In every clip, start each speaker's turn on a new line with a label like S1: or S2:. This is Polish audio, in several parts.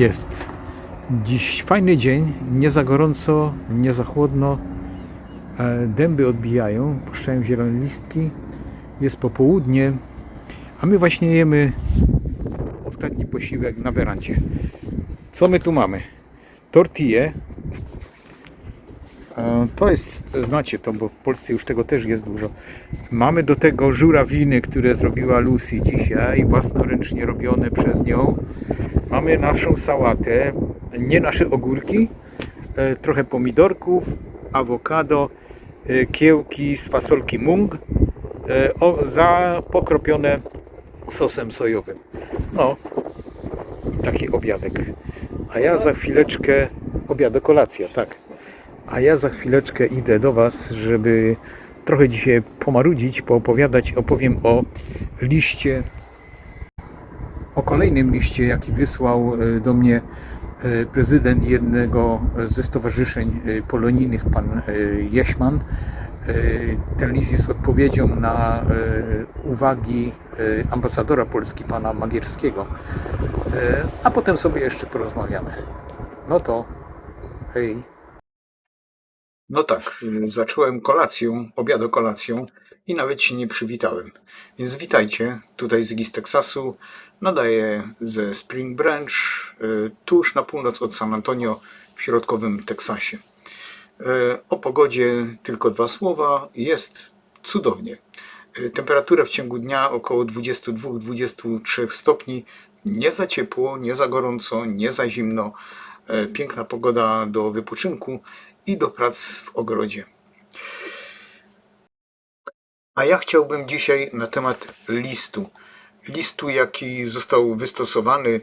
S1: Jest. Dziś fajny dzień, nie za gorąco, nie za chłodno. Dęby odbijają, puszczają zielone listki. Jest popołudnie, a my właśnie jemy ostatni posiłek na werandzie. Co my tu mamy? Tortille. To jest, znacie to, bo w Polsce już tego też jest dużo. Mamy do tego żurawiny, które zrobiła Lucy dzisiaj, własnoręcznie robione przez nią. Mamy naszą sałatę, nie nasze ogórki, e, trochę pomidorków, awokado, kiełki z fasolki mung, e, o, za pokropione sosem sojowym. No, taki obiadek. A ja za chwileczkę, obiad, kolacja, tak. A ja za chwileczkę idę do Was, żeby trochę dzisiaj pomarudzić, poopowiadać. Opowiem o liście o kolejnym liście, jaki wysłał e, do mnie e, prezydent jednego ze stowarzyszeń e, polonijnych, pan e, Jeśman. E, Ten list jest odpowiedzią na e, uwagi e, ambasadora Polski, pana Magierskiego. E, A potem sobie jeszcze porozmawiamy. No to hej. No tak, zacząłem kolacją, obiadokolacją i nawet się nie przywitałem. Więc witajcie, tutaj z Teksasu, nadaję ze Spring Branch, y, tuż na północ od San Antonio w środkowym Teksasie. Y, O pogodzie tylko dwa słowa, jest cudownie. Y, Temperatura w ciągu dnia około 22-23 stopni, nie za ciepło, nie za gorąco, nie za zimno. Piękna pogoda do wypoczynku i do prac w ogrodzie. A ja chciałbym dzisiaj na temat listu. Listu, jaki został wystosowany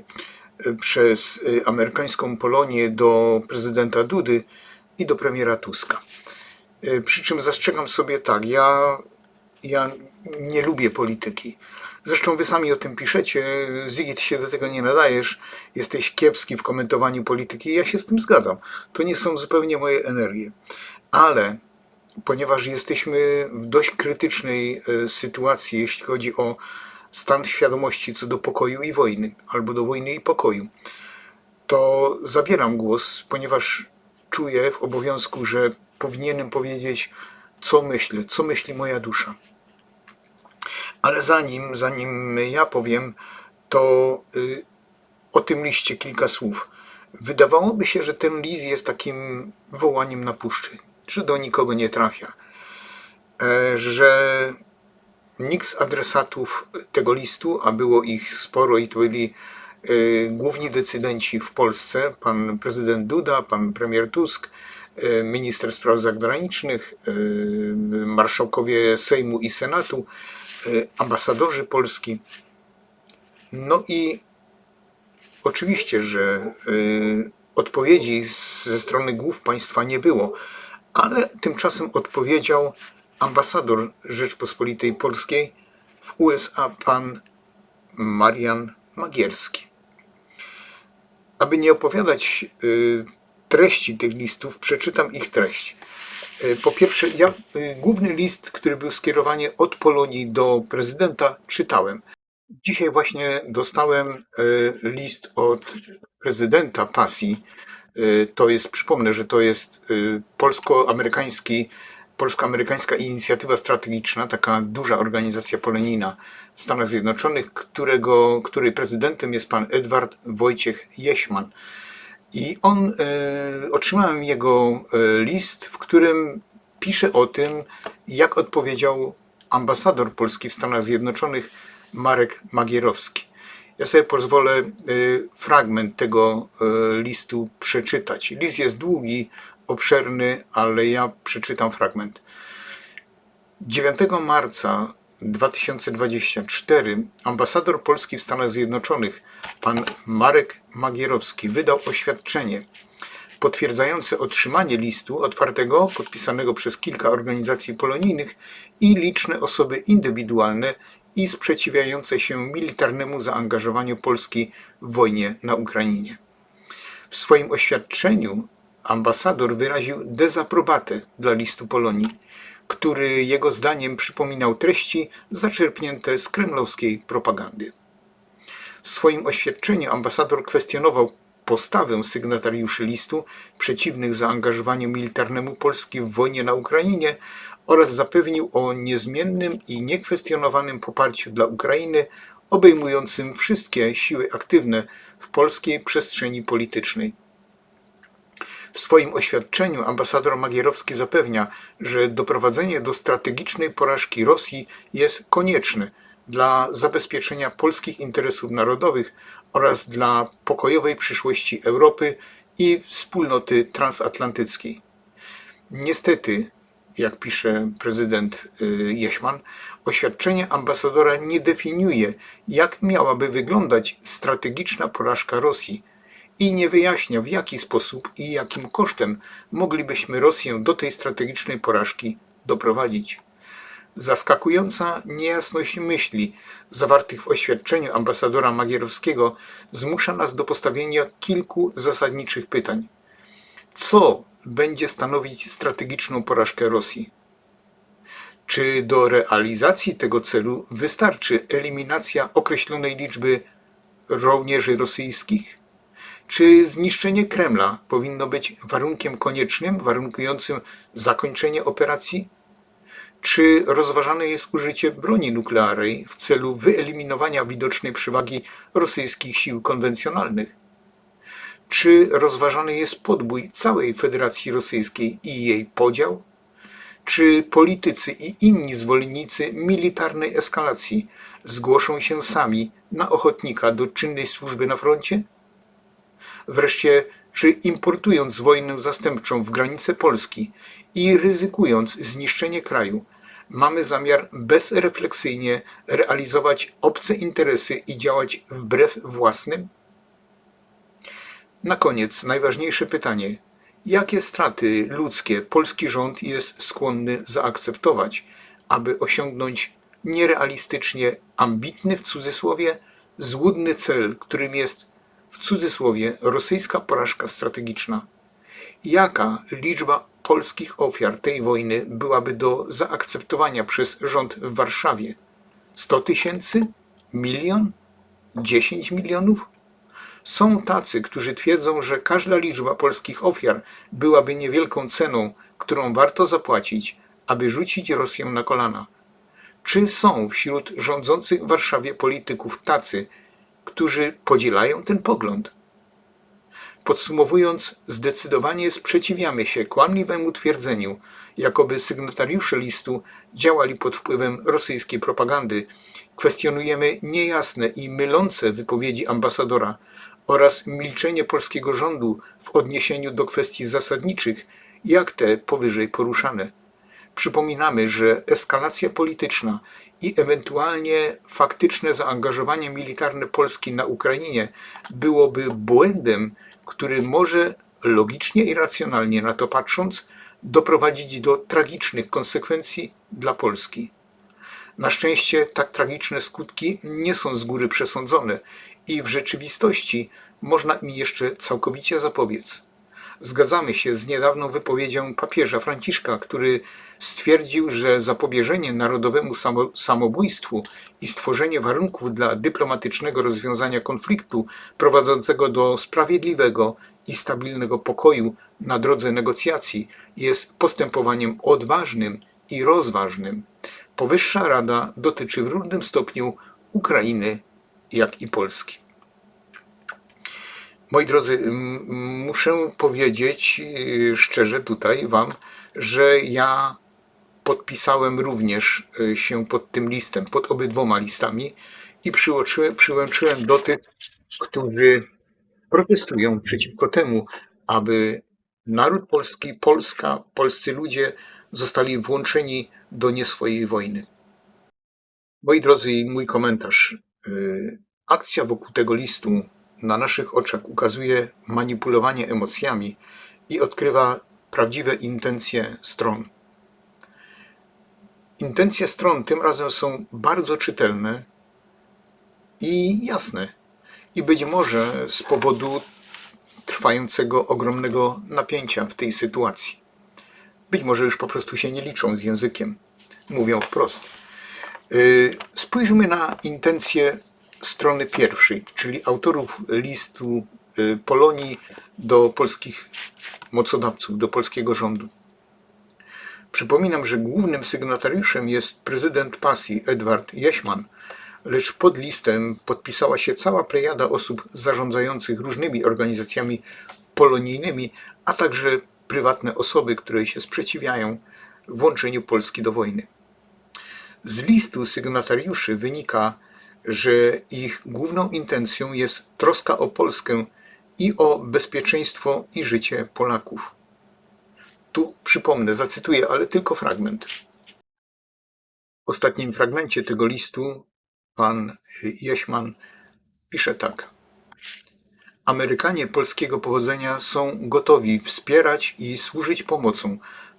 S1: e, przez e, amerykańską Polonię do prezydenta Dudy i do premiera Tuska. E, Przy czym zastrzegam sobie tak, ja, ja nie lubię polityki. Zresztą wy sami o tym piszecie, Ziggy, ty się do tego nie nadajesz, jesteś kiepski w komentowaniu polityki, ja się z tym zgadzam. To nie są zupełnie moje energie. Ale ponieważ jesteśmy w dość krytycznej sytuacji, jeśli chodzi o stan świadomości co do pokoju i wojny, albo do wojny i pokoju, to zabieram głos, ponieważ czuję w obowiązku, że powinienem powiedzieć, co myślę, co myśli moja dusza. Ale zanim, zanim ja powiem, to y, o tym liście kilka słów. Wydawałoby się, że ten list jest takim wołaniem na puszczy, że do nikogo nie trafia, e, że nikt z adresatów tego listu, a było ich sporo i to byli y, główni decydenci w Polsce, pan prezydent Duda, pan premier Tusk, y, minister spraw zagranicznych, y, marszałkowie Sejmu i Senatu, ambasadorzy Polski. No i oczywiście, że odpowiedzi ze strony głów państwa nie było, ale tymczasem odpowiedział ambasador Rzeczpospolitej Polskiej w USA, pan Marian Magierski. Aby nie opowiadać y, treści tych listów, przeczytam ich treść. Y, Po pierwsze, ja y, główny list, który był skierowany od Polonii do prezydenta, czytałem. Dzisiaj właśnie dostałem list od prezydenta Pasji. To jest, przypomnę, że to jest polsko-amerykański, polsko-amerykańska inicjatywa strategiczna, taka duża organizacja polonijna w Stanach Zjednoczonych, którego, której prezydentem jest pan Edward Wojciech Jeśman. I on, e, otrzymałem jego e, list, w którym pisze o tym, jak odpowiedział ambasador Polski w Stanach Zjednoczonych Marek Magierowski. Ja sobie pozwolę e, fragment tego listu przeczytać. List jest długi, obszerny, ale ja przeczytam fragment. 9 marca 2024 ambasador Polski w Stanach Zjednoczonych, pan Marek Magierowski, wydał oświadczenie potwierdzające otrzymanie listu otwartego podpisanego przez kilka organizacji polonijnych i liczne osoby indywidualne i sprzeciwiające się militarnemu zaangażowaniu Polski w wojnie na Ukrainie. W swoim oświadczeniu ambasador wyraził dezaprobatę dla listu Polonii, który jego zdaniem przypominał treści zaczerpnięte z kremlowskiej propagandy. W swoim oświadczeniu ambasador kwestionował postawę sygnatariuszy listu przeciwnych zaangażowaniu militarnemu Polski w wojnie na Ukrainie oraz zapewnił o niezmiennym i niekwestionowanym poparciu dla Ukrainy, obejmującym wszystkie siły aktywne w polskiej przestrzeni politycznej. W swoim oświadczeniu ambasador Magierowski zapewnia, że doprowadzenie do strategicznej porażki Rosji jest konieczne dla zabezpieczenia polskich interesów narodowych oraz dla pokojowej przyszłości Europy i wspólnoty transatlantyckiej. Niestety, jak pisze prezydent y, Jeśman, oświadczenie ambasadora nie definiuje, jak miałaby wyglądać strategiczna porażka Rosji i nie wyjaśnia, w jaki sposób i jakim kosztem moglibyśmy Rosję do tej strategicznej porażki doprowadzić. Zaskakująca niejasność myśli zawartych w oświadczeniu ambasadora Magierowskiego zmusza nas do postawienia kilku zasadniczych pytań. Co będzie stanowić strategiczną porażkę Rosji? Czy do realizacji tego celu wystarczy eliminacja określonej liczby żołnierzy rosyjskich? Czy zniszczenie Kremla powinno być warunkiem koniecznym, warunkującym zakończenie operacji? Czy rozważane jest użycie broni nuklearnej w celu wyeliminowania widocznej przewagi rosyjskich sił konwencjonalnych? Czy rozważany jest podbój całej Federacji Rosyjskiej i jej podział? Czy politycy i inni zwolennicy militarnej eskalacji zgłoszą się sami na ochotnika do czynnej służby na froncie? Wreszcie, czy importując wojnę zastępczą w granice Polski i ryzykując zniszczenie kraju, mamy zamiar bezrefleksyjnie realizować obce interesy i działać wbrew własnym? Na koniec najważniejsze pytanie. Jakie straty ludzkie polski rząd jest skłonny zaakceptować, aby osiągnąć nierealistycznie ambitny w cudzysłowie złudny cel, którym jest w cudzysłowie rosyjska porażka strategiczna? Jaka liczba polskich ofiar tej wojny byłaby do zaakceptowania przez rząd w Warszawie? 100 tysięcy? Milion? 10 milionów? Są tacy, którzy twierdzą, że każda liczba polskich ofiar byłaby niewielką ceną, którą warto zapłacić, aby rzucić Rosję na kolana. Czy są wśród rządzących w Warszawie polityków tacy, którzy podzielają ten pogląd? Podsumowując, zdecydowanie sprzeciwiamy się kłamliwemu twierdzeniu, jakoby sygnatariusze listu działali pod wpływem rosyjskiej propagandy. Kwestionujemy niejasne i mylące wypowiedzi ambasadora oraz milczenie polskiego rządu w odniesieniu do kwestii zasadniczych, jak te powyżej poruszane. Przypominamy, że eskalacja polityczna i ewentualnie faktyczne zaangażowanie militarne Polski na Ukrainie byłoby błędem, który może logicznie i racjonalnie na to patrząc doprowadzić do tragicznych konsekwencji dla Polski. Na szczęście tak tragiczne skutki nie są z góry przesądzone i w rzeczywistości można im jeszcze całkowicie zapobiec. Zgadzamy się z niedawną wypowiedzią papieża Franciszka, który stwierdził, że zapobieżenie narodowemu samo, samobójstwu i stworzenie warunków dla dyplomatycznego rozwiązania konfliktu prowadzącego do sprawiedliwego i stabilnego pokoju na drodze negocjacji jest postępowaniem odważnym i rozważnym. Powyższa rada dotyczy w równym stopniu Ukrainy, jak i Polski. Moi drodzy, muszę powiedzieć y, szczerze tutaj Wam, że ja podpisałem również y, się pod tym listem, pod obydwoma listami i przyłączyłem, przyłączyłem do tych, którzy protestują przeciwko temu, aby naród polski, Polska, polscy ludzie zostali włączeni do nieswojej wojny. Moi drodzy, mój komentarz. Y, Akcja wokół tego listu na naszych oczach ukazuje manipulowanie emocjami i odkrywa prawdziwe intencje stron. Intencje stron tym razem są bardzo czytelne i jasne. I być może z powodu trwającego ogromnego napięcia w tej sytuacji. Być może już po prostu się nie liczą z językiem. Mówią wprost. Yy, Spójrzmy na intencje strony pierwszej, czyli autorów listu yy, Polonii do polskich mocodawców, do polskiego rządu. Przypominam, że głównym sygnatariuszem jest prezydent Pasji Edward Jaśman, lecz pod listem podpisała się cała plejada osób zarządzających różnymi organizacjami polonijnymi, a także prywatne osoby, które się sprzeciwiają włączeniu Polski do wojny. Z listu sygnatariuszy wynika, że ich główną intencją jest troska o Polskę i o bezpieczeństwo i życie Polaków. Tu przypomnę, zacytuję, ale tylko fragment. W ostatnim fragmencie tego listu pan Jaśman pisze tak. Amerykanie polskiego pochodzenia są gotowi wspierać i służyć pomocą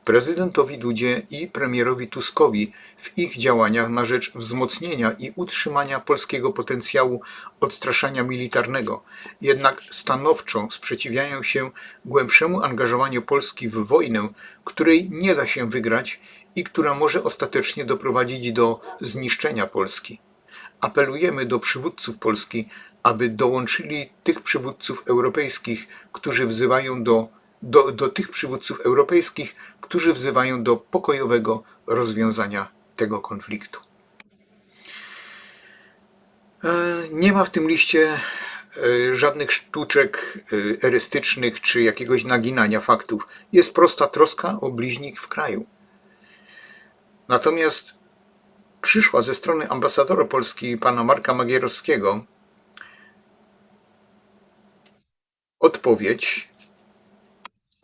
S1: prezydentowi Dudzie i premierowi Tuskowi w ich działaniach na rzecz wzmocnienia i utrzymania polskiego potencjału odstraszania militarnego, jednak stanowczo sprzeciwiają się głębszemu angażowaniu Polski w wojnę, której nie da się wygrać i która może ostatecznie doprowadzić do zniszczenia Polski. Apelujemy do przywódców Polski, aby dołączyli tych przywódców europejskich, którzy wzywają do, do, do tych przywódców europejskich, którzy wzywają do pokojowego rozwiązania tego konfliktu. E, Nie ma w tym liście e, żadnych sztuczek e, erystycznych czy jakiegoś naginania faktów. Jest prosta troska o bliźnich w kraju. Natomiast przyszła ze strony ambasadora Polski pana Marka Magierowskiego odpowiedź,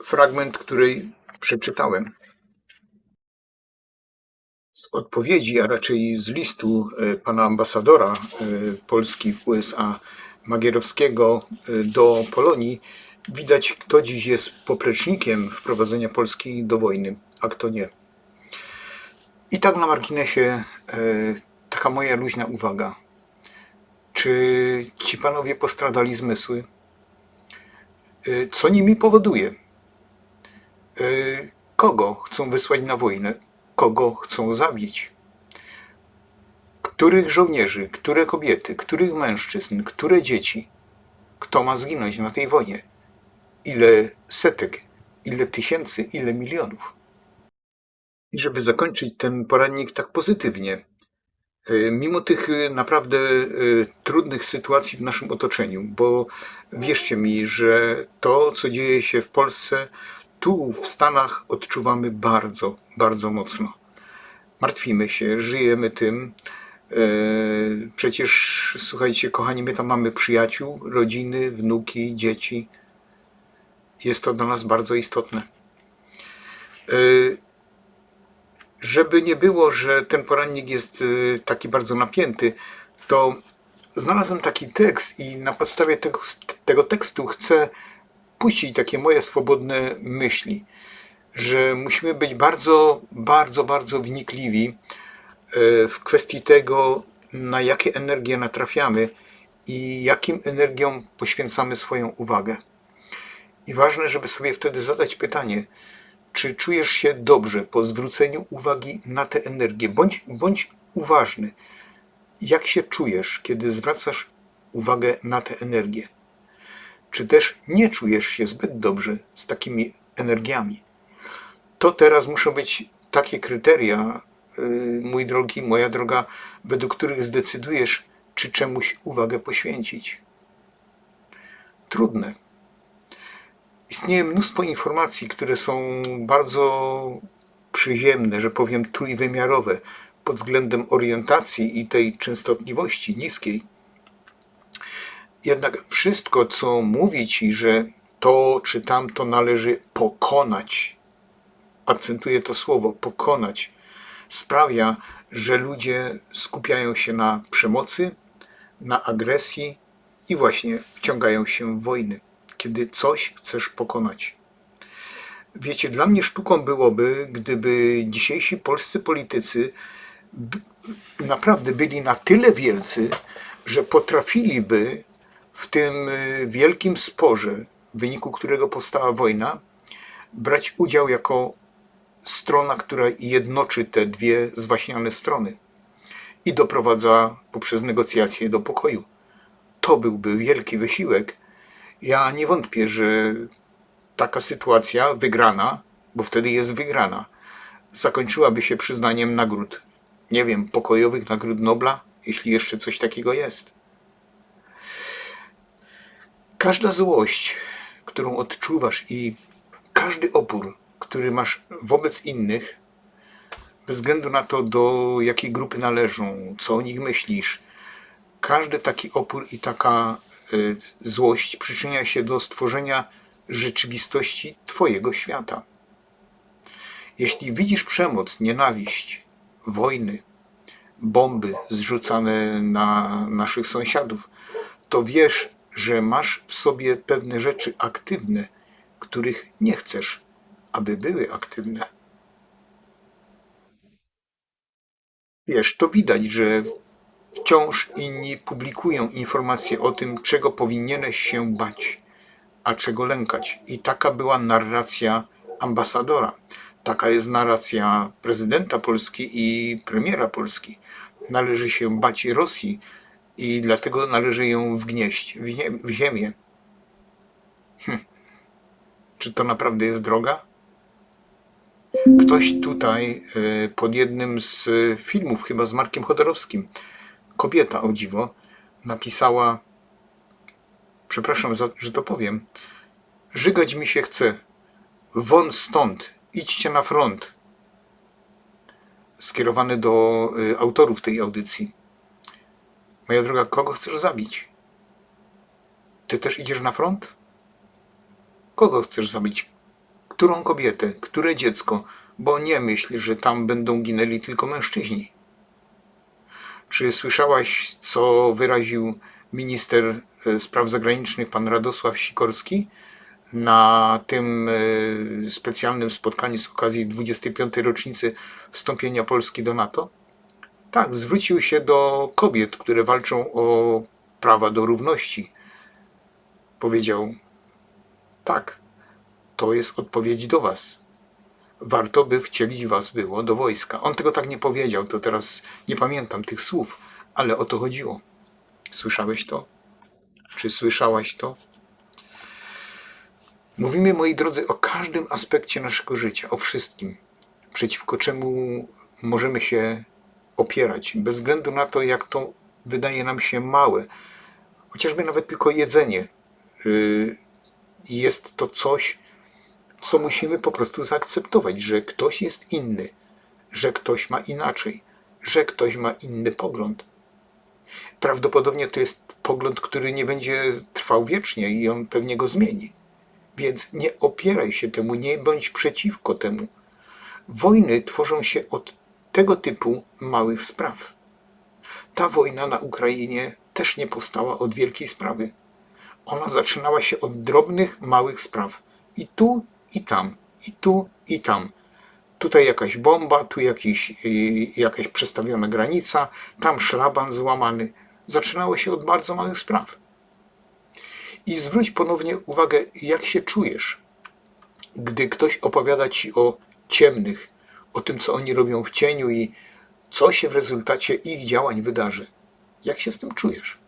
S1: fragment, której przeczytałem. Z odpowiedzi, a raczej z listu e, pana ambasadora e, Polski w USA Magierowskiego e, do Polonii widać, kto dziś jest poplecznikiem wprowadzenia Polski do wojny, a kto nie. I tak na marginesie taka moja luźna uwaga. Czy ci panowie postradali zmysły? Co nimi powoduje? E, Kogo chcą wysłać na wojnę? Kogo chcą zabić? Których żołnierzy, które kobiety, których mężczyzn, które dzieci? Kto ma zginąć na tej wojnie? Ile setek, ile tysięcy, ile milionów? I żeby zakończyć ten poradnik tak pozytywnie, e, mimo tych e, naprawdę trudnych sytuacji w naszym otoczeniu, bo wierzcie mi, że to, co dzieje się w Polsce, tu w Stanach odczuwamy bardzo, bardzo mocno. Martwimy się, żyjemy tym. Przecież, słuchajcie, kochani, my tam mamy przyjaciół, rodziny, wnuki, dzieci. Jest to dla nas bardzo istotne. Żeby nie było, że ten porannik jest y, taki bardzo napięty, to znalazłem taki tekst i na podstawie tego, tego tekstu chcę puścić takie moje swobodne myśli, że musimy być bardzo, bardzo, bardzo wnikliwi y, w kwestii tego, na jakie energie natrafiamy i jakim energiom poświęcamy swoją uwagę. I ważne, żeby sobie wtedy zadać pytanie, czy czujesz się dobrze po zwróceniu uwagi na tę energię? Bądź, bądź uważny. Jak się czujesz, kiedy zwracasz uwagę na tę energię? Czy też nie czujesz się zbyt dobrze z takimi energiami? To teraz muszą być takie kryteria, yy, mój drogi, moja droga, według których zdecydujesz, czy czemuś uwagę poświęcić. Trudne Istnieje mnóstwo informacji, które są bardzo przyziemne, że powiem trójwymiarowe pod względem orientacji i tej częstotliwości niskiej. Jednak wszystko, co mówi ci, że to czy tamto należy pokonać, akcentuję to słowo pokonać, sprawia, że ludzie skupiają się na przemocy, na agresji i właśnie wciągają się w wojny kiedy coś chcesz pokonać. Wiecie, dla mnie sztuką byłoby, gdyby dzisiejsi polscy politycy naprawdę byli na tyle wielcy, że potrafiliby w tym y, wielkim sporze, w wyniku którego powstała wojna, brać udział jako strona, która jednoczy te dwie zwaśniane strony i doprowadza poprzez negocjacje do pokoju. To byłby wielki wysiłek. Ja nie wątpię, że taka sytuacja wygrana, bo wtedy jest wygrana, zakończyłaby się przyznaniem nagród, nie wiem, pokojowych nagród Nobla, jeśli jeszcze coś takiego jest. Każda złość, którą odczuwasz i każdy opór, który masz wobec innych, bez względu na to, do jakiej grupy należą, co o nich myślisz, każdy taki opór i taka y, złość przyczynia się do stworzenia rzeczywistości Twojego świata. Jeśli widzisz przemoc, nienawiść, wojny, bomby zrzucane na naszych sąsiadów, to wiesz, że masz w sobie pewne rzeczy aktywne, których nie chcesz, aby były aktywne. Wiesz, to widać, że wciąż inni publikują informacje o tym, czego powinieneś się bać, a czego lękać. I taka była narracja ambasadora. Taka jest narracja prezydenta Polski i premiera Polski. Należy się bać Rosji i dlatego należy ją wgnieść w ziem- w ziemię. Hm. Czy to naprawdę jest droga? Ktoś tutaj e, pod jednym z filmów, chyba z Markiem Chodorowskim, kobieta o dziwo, napisała, przepraszam, za, że to powiem, żygać mi się chce, won stąd, idźcie na front. Skierowany do y, autorów tej audycji. Moja droga, kogo chcesz zabić? Ty też idziesz na front? Kogo chcesz zabić? Którą kobietę? Które dziecko? Bo nie myśl, że tam będą ginęli tylko mężczyźni. Czy słyszałaś, co wyraził minister e, spraw zagranicznych, pan Radosław Sikorski, na tym e, specjalnym spotkaniu z okazji 25. rocznicy wstąpienia Polski do NATO? Tak, zwrócił się do kobiet, które walczą o prawa do równości. Powiedział: Tak, to jest odpowiedź do Was. Warto by wcielić Was było do wojska. On tego tak nie powiedział, to teraz nie pamiętam tych słów, ale o to chodziło. Słyszałeś to? Czy słyszałaś to? Mówimy, moi drodzy, o każdym aspekcie naszego życia, o wszystkim, przeciwko czemu możemy się opierać, bez względu na to, jak to wydaje nam się małe. Chociażby nawet tylko jedzenie. Yy, Jest to coś, co musimy po prostu zaakceptować, że ktoś jest inny, że ktoś ma inaczej, że ktoś ma inny pogląd. Prawdopodobnie to jest pogląd, który nie będzie trwał wiecznie i on pewnie go zmieni. Więc nie opieraj się temu, nie bądź przeciwko temu. Wojny tworzą się od tego typu małych spraw. Ta wojna na Ukrainie też nie powstała od wielkiej sprawy. Ona zaczynała się od drobnych, małych spraw. I tu, i tam, i tu, i tam. Tutaj jakaś bomba, tu jakiś, y, jakaś przestawiona granica, tam szlaban złamany. Zaczynało się od bardzo małych spraw. I zwróć ponownie uwagę, jak się czujesz, gdy ktoś opowiada ci o ciemnych, o tym, co oni robią w cieniu i co się w rezultacie ich działań wydarzy. Jak się z tym czujesz?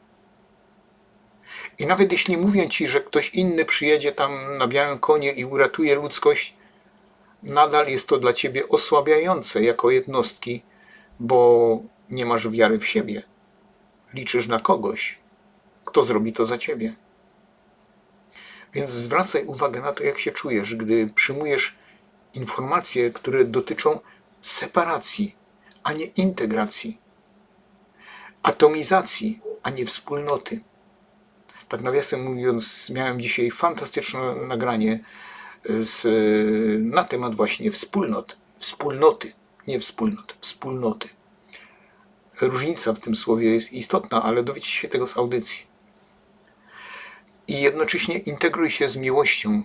S1: I nawet jeśli mówię ci, że ktoś inny przyjedzie tam na białym konie i uratuje ludzkość, nadal jest to dla ciebie osłabiające jako jednostki, bo nie masz wiary w siebie. Liczysz na kogoś, kto zrobi to za ciebie. Więc zwracaj uwagę na to, jak się czujesz, gdy przyjmujesz informacje, które dotyczą separacji, a nie integracji, atomizacji, a nie wspólnoty. Tak nawiasem mówiąc, miałem dzisiaj fantastyczne nagranie z, na temat właśnie wspólnot. Wspólnoty, nie wspólnot, wspólnoty. Różnica w tym słowie jest istotna, ale dowiecie się tego z audycji. I jednocześnie integruj się z miłością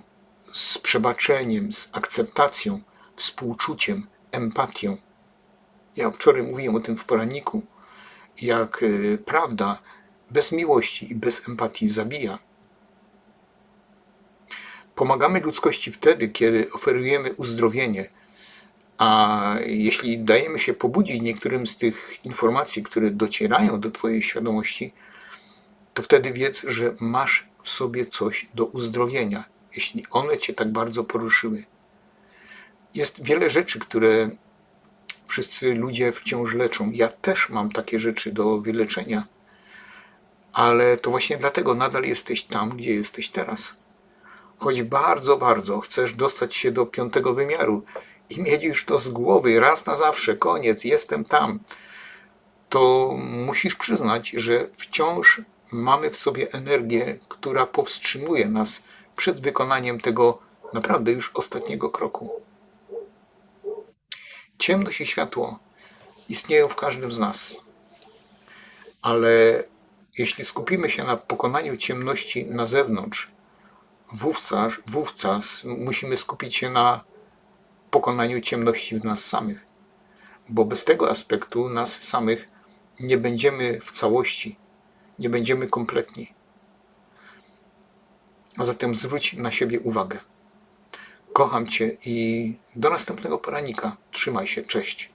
S1: z przebaczeniem, z akceptacją, współczuciem, empatią. Ja wczoraj mówiłem o tym w poranniku, jak y, prawda bez miłości i bez empatii zabija. Pomagamy ludzkości wtedy, kiedy oferujemy uzdrowienie, a jeśli dajemy się pobudzić niektórym z tych informacji, które docierają do Twojej świadomości, to wtedy wiedz, że masz w sobie coś do uzdrowienia, jeśli one Cię tak bardzo poruszyły. Jest wiele rzeczy, które wszyscy ludzie wciąż leczą. Ja też mam takie rzeczy do wyleczenia, ale to właśnie dlatego nadal jesteś tam, gdzie jesteś teraz. Choć bardzo, bardzo chcesz dostać się do piątego wymiaru i mieć już to z głowy raz na zawsze, koniec, jestem tam, to musisz przyznać, że wciąż mamy w sobie energię, która powstrzymuje nas przed wykonaniem tego naprawdę już ostatniego kroku. Ciemność i światło istnieją w każdym z nas, ale jeśli skupimy się na pokonaniu ciemności na zewnątrz, wówczas, wówczas musimy skupić się na pokonaniu ciemności w nas samych, bo bez tego aspektu nas samych nie będziemy w całości, nie będziemy kompletni. A zatem zwróć na siebie uwagę. Kocham Cię i do następnego poranika. Trzymaj się, cześć.